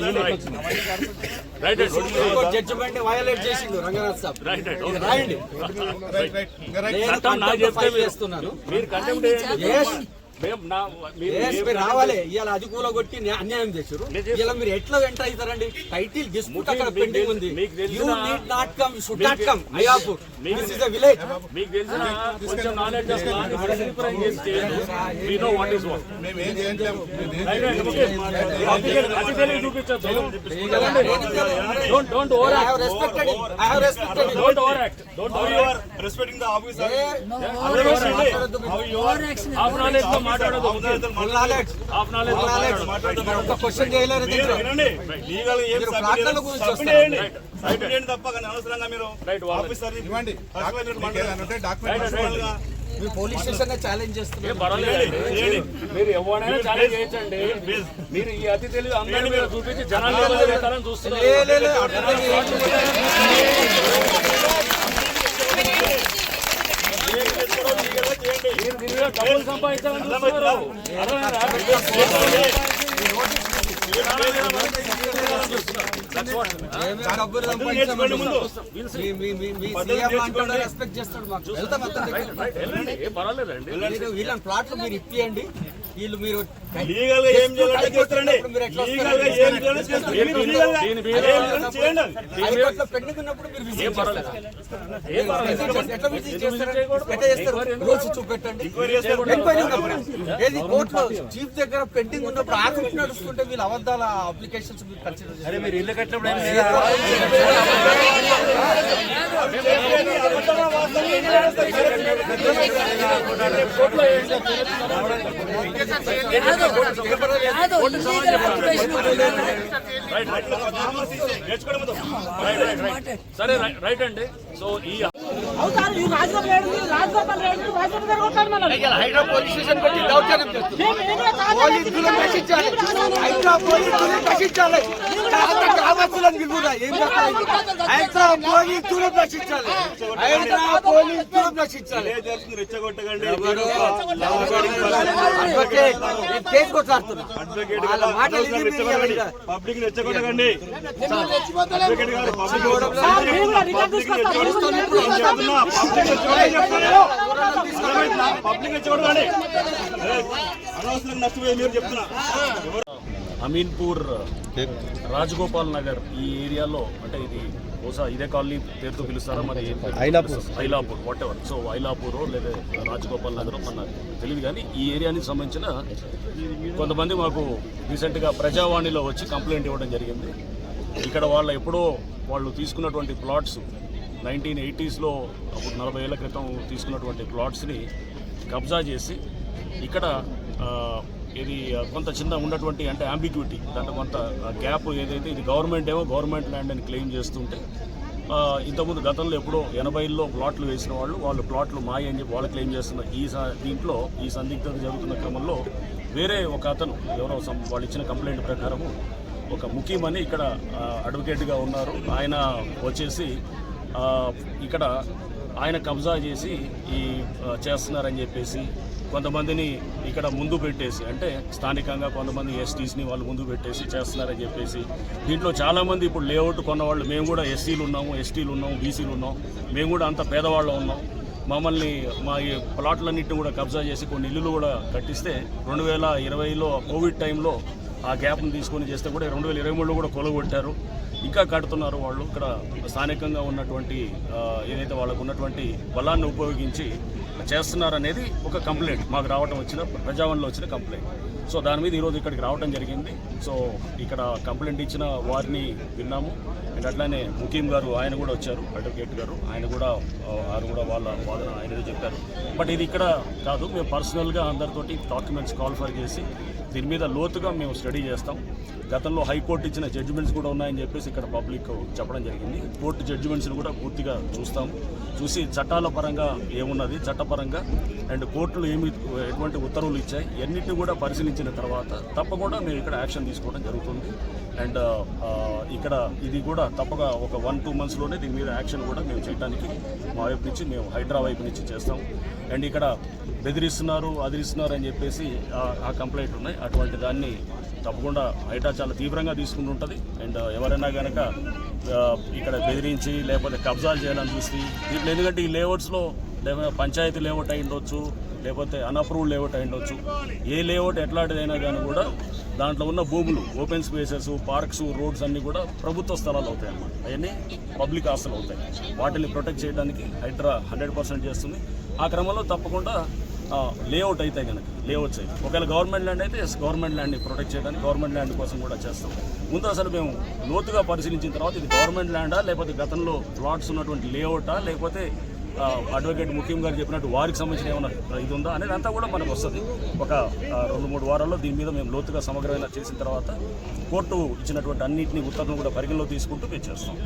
Right right judgement violate చేసిండు రంగనాథ్ సాబ్ right రాయండి నేను చేస్తున్నాను మీరు కంటెంప్ట్ Yes. మేము నా మీరు ఏ రావాలి? ఇవాళ అది న్యా- అన్యాయం చేశారు. ఇలా మీరు ఎట్లా ఎంటర్ అవుతారండి? టైటిల్ డిస్ప్యూట్ అక్కడ పెండింగ్ ఉంది. You need not come should not come Ayapur this is village మీకు తెలిసిన కొంచెం knowledge we know what is what అతి తెలివి చూపించొద్దు don't don't over I have respected I have respected don't over act don't over respecting the officer half నాలెడ్జ్తో మాట్లాడదు full knowledge మీరు మీరు మీరు police station challenge చేస్తున్నారు. మీరు ఎవరైనా ఛాలెంజ్ చేయొచ్చండి. మీరు ఈ అతి తెలివి అందరి మీద చూపించి జనాలు చూస్తున్నారు లే, లే, లే, అట్లా ఏం మీరు దీని మీద డబ్బులు సంపాదించాలని చూస్తున్నారు అర్థమైందా? That's what. ఏమీ డబ్బులు సంపాదించామని మీ- మీ- మీ- మీ రెస్పెక్ట్ చేస్తాడు మాకు. వెళ్తాం వీళ్ళని ప్లాట్లు మీరు ఇప్పియండి. వీళ్ళు మీరు లీగల్గా ఏం చేయాలంటే చేస్తారండి. మీరు ఎట్లా లీగల్గా ఏం చేయాలో చేస్తారు మీరు లీగల్గా దీని మీద- ఏం చేయాలో చేయండి. హైకోర్టులో పెండింగ్ ఉన్నప్పుడు మీరు విజిట్ ఏం పర్వాలేదు. చేస్తారు. ఏం పర్వాలేదు. ఎట్లా విజిట్ ఎందుకు చేస్తారు? విజిట్ చేయకూడదు? ఎట్లా చేస్తారు? ఎంక్వైరీ ఎందుకు? రూల్స్ చూపెట్టండి. ఎంక్వైరీ ఉన్నప్పుడు ఏది కోర్టులో చీఫ్ దగ్గర పెండింగ్ ఉన్నప్పుడు ఆర్గ్యుమెంట్ నడుస్తుంటే వీళ్ళు అబద్ధాల అప్లికేషన్స్ మీరు కన్సిడర్ చేస్తారు మీరు ఇల్లు కట్టినప్పుడు నేర్చుకోవడం సరే రైట్- అండి సో ఈ హైడ్రా పోలీస్ స్టేషన్ పెట్టి దౌర్జన్యం. పోలీసులు నశించాలి హైడ్రా పోలీసులు నశించాలి గ్రామస్తులను పిలువురా ఏం చేస్తారు హైడ్రా పోలీసులు నశించాలి హైడ్రా పోలీసులు రెచ్చగొట్టకండి. పబ్లిక్ రెచ్చగొట్టకండి. అమీన్పూర్ రాజగోపాల్ నగర్ ఈ ఏరియాలో అంటే ఇది బహుశా ఇదే కాలనీ పేరుతో పిలుస్తారా? మరి Ailapur. Ailapur whatever so Ailapur లేదా రాజగోపాల్ నగర్ మన తెలియదు కానీ ఈ ఏరియానికి సంబంధించిన కొంతమంది మాకు రీసెంట్గా ప్రజావాణిలో వచ్చి కంప్లైంట్ ఇవ్వడం జరిగింది. ఇక్కడ వాళ్ళ ఎప్పుడో వాళ్ళు తీసుకున్నటువంటి ప్లాట్స్ నైన్టీన్ ఎయిటీస్లో అప్పుడు నలభై ఏళ్ళ క్రితం తీసుకున్నటువంటి ప్లాట్స్ని కబ్జా చేసి ఇక్కడ ఇది కొంత చిన్న ఉన్నటువంటి అంటే అంబిగ్యూటీ దాంట్లో కొంత గ్యాప్ ఏదైతే ఇది గవర్నమెంట్ ఏమో గవర్నమెంట్ ల్యాండ్ అని క్లెయిమ్ చేస్తుంటే ఇంతకుముందు గతంలో ఎప్పుడో ఎనభైల్లో ప్లాట్లు వేసిన వాళ్ళు వాళ్ళు ప్లాట్లు మాయ అని చెప్పి వాళ్ళు క్లెయిమ్ చేస్తున్న ఈ స- దీంట్లో ఈ సందిగ్ధత జరుగుతున్న క్రమంలో వేరే ఒక అతను ఎవరో వాళ్ళు ఇచ్చిన కంప్లైంట్ ప్రకారము ఒక ముఖ్యమని ఇక్కడ అడ్వకేట్గా ఉన్నారు. ఆయన వచ్చేసి ఇక్కడ ఆయన కబ్జా చేసి ఈ చేస్తున్నారని చెప్పేసి కొంతమందిని ఇక్కడ ముందు పెట్టేసి అంటే స్థానికంగా కొంతమంది ఎస్టీస్ని వాళ్ళు ముందు పెట్టేసి చేస్తున్నారని చెప్పేసి దీంట్లో చాలామంది ఇప్పుడు లేఅవుట్ కొన్నవాళ్ళు మేము కూడా ఎస్సీలు ఉన్నాము ఎస్టీలు ఉన్నాము బీసీలు ఉన్నాం మేము కూడా అంత పేదవాళ్ళం ఉన్నాం. మమ్మల్ని మా ఈ ప్లాట్లన్నింటిని కూడా కబ్జా చేసి కొన్ని ఇల్లులు కూడా కట్టిస్తే రెండు వేల ఇరవైలో కోవిడ్ టైంలో ఆ గ్యాప్ని తీసుకొని చేస్తే కూడా రెండు వేల ఇరవై మూడులో కూడా కొలగొట్టారు. ఇంకా కడుతున్నారు వాళ్ళు. ఇక్కడ స్థానికంగా ఉన్నటువంటి ఏదైతే వాళ్ళకు ఉన్నటువంటి బలాన్ని ఉపయోగించి చేస్తున్నారనేది ఒక కంప్లైంట్. మాకు రావడం వచ్చిన ప్రజావణిలో వచ్చిన కంప్లైంట్. సో దాని మీద ఈరోజు ఇక్కడికి రావడం జరిగింది. సో ఇక్కడ కంప్లైంట్ ఇచ్చిన వారిని విన్నాము. అండ్ అట్లానే ముఖీం గారు ఆయన కూడా వచ్చారు అడ్వకేట్ గారు. ఆయన కూడా ఆయన కూడా వాళ్ళ వాదన ఆయన చెప్పారు. బట్ ఇది ఇక్కడ కాదు. మేము పర్సనల్గా అందరితోటి డాక్యుమెంట్స్ కాల్ఫర్ చేసి దీని మీద లోతుగా మేము స్టడీ చేస్తాం. గతంలో హైకోర్టు ఇచ్చిన జడ్జిమెంట్స్ కూడా ఉన్నాయని చెప్పేసి ఇక్కడ పబ్లిక్ చెప్పడం జరిగింది. కోర్టు జడ్జిమెంట్స్ని కూడా పూర్తిగా చూస్తాం. చూసి చట్టాల పరంగా ఏమున్నది చట్టపరంగా అండ్ కోర్టులు ఏమి ఎటువంటి ఉత్తర్వులు ఇచ్చాయి ఎన్నిటిని కూడా పరిశీలించిన తర్వాత తప్పకుండా మేము ఇక్కడ యాక్షన్ తీసుకోవడం జరుగుతుంది. అండ్ ఇక్కడ ఇది కూడా తప్పగా ఒక వన్ టూ మంత్స్లోనే దీని మీద యాక్షన్ కూడా మేము చేయడానికి మా వైపు నుంచి మేము హైడ్రా వైపు నుంచి చేస్తాం. అండ్ ఇక్కడ బెదిరిస్తున్నారు అదిరిస్తున్నారు అని చెప్పేసి ఆ కంప్లైంట్ ఉన్నాయి. అటువంటి దాన్ని తప్పకుండా హైటా చాలా తీవ్రంగా తీసుకుంటుంటుంది అండ్ ఎవరైనా కనుక ఇక్కడ బెదిరించి లేకపోతే కబ్జాలు చేయాలని చూసి దీంట్లో ఎందుకంటే ఈ లేఅవుట్స్లో లేకపోతే పంచాయతీ లేఅవుట్ అయి ఉండొచ్చు లేకపోతే అన్అప్రూవ్డ్ లేఅవుట్ అయి ఉండొచ్చు. ఏ లేఅవుట్ ఎట్లాంటిదైనా కానీ కూడా దాంట్లో ఉన్న భూములు ఓపెన్ స్పేసెస్ పార్క్స్ రోడ్స్ అన్నీ కూడా ప్రభుత్వ స్థలాలు అవుతాయి అన్నమాట. అవన్నీ పబ్లిక్ ఆస్తులు అవుతాయి. వాటిని ప్రొటెక్ట్ చేయడానికి హైడ్రా హండ్రెడ్ పర్సెంట్ చేస్తుంది. ఆ క్రమంలో తప్పకుండా లేఅవుట్ అయితే కనుక లేఅవుట్స్ అయితే ఒకవేళ గవర్నమెంట్ ల్యాండ్ అయితే ఎస్ గవర్నమెంట్ ల్యాండ్ని ప్రొటెక్ట్ చేయడానికి గవర్నమెంట్ ల్యాండ్ కోసం కూడా చేస్తాం. ముందు అసలు మేము లోతుగా పరిశీలించిన తర్వాత ఇది గవర్నమెంట్ ల్యాండా లేకపోతే గతంలో ప్లాట్స్ ఉన్నటువంటి లేఅవుటా లేకపోతే అడ్వకేట్ ముఖ్యం గారు చెప్పినట్టు వారికి సంబంధించిన ఏమైనా ఇది ఉందా అనేది అంతా కూడా మనకు వస్తుంది. ఒక రెండు మూడు వారాల్లో దీని మీద మేము లోతుగా సమగ్రమైన చేసిన తర్వాత కోర్టు ఇచ్చినటువంటి అన్నింటినీ ఉత్తర్వులు కూడా పరిగణలో తీసుకుంటూ మేము చేస్తాం.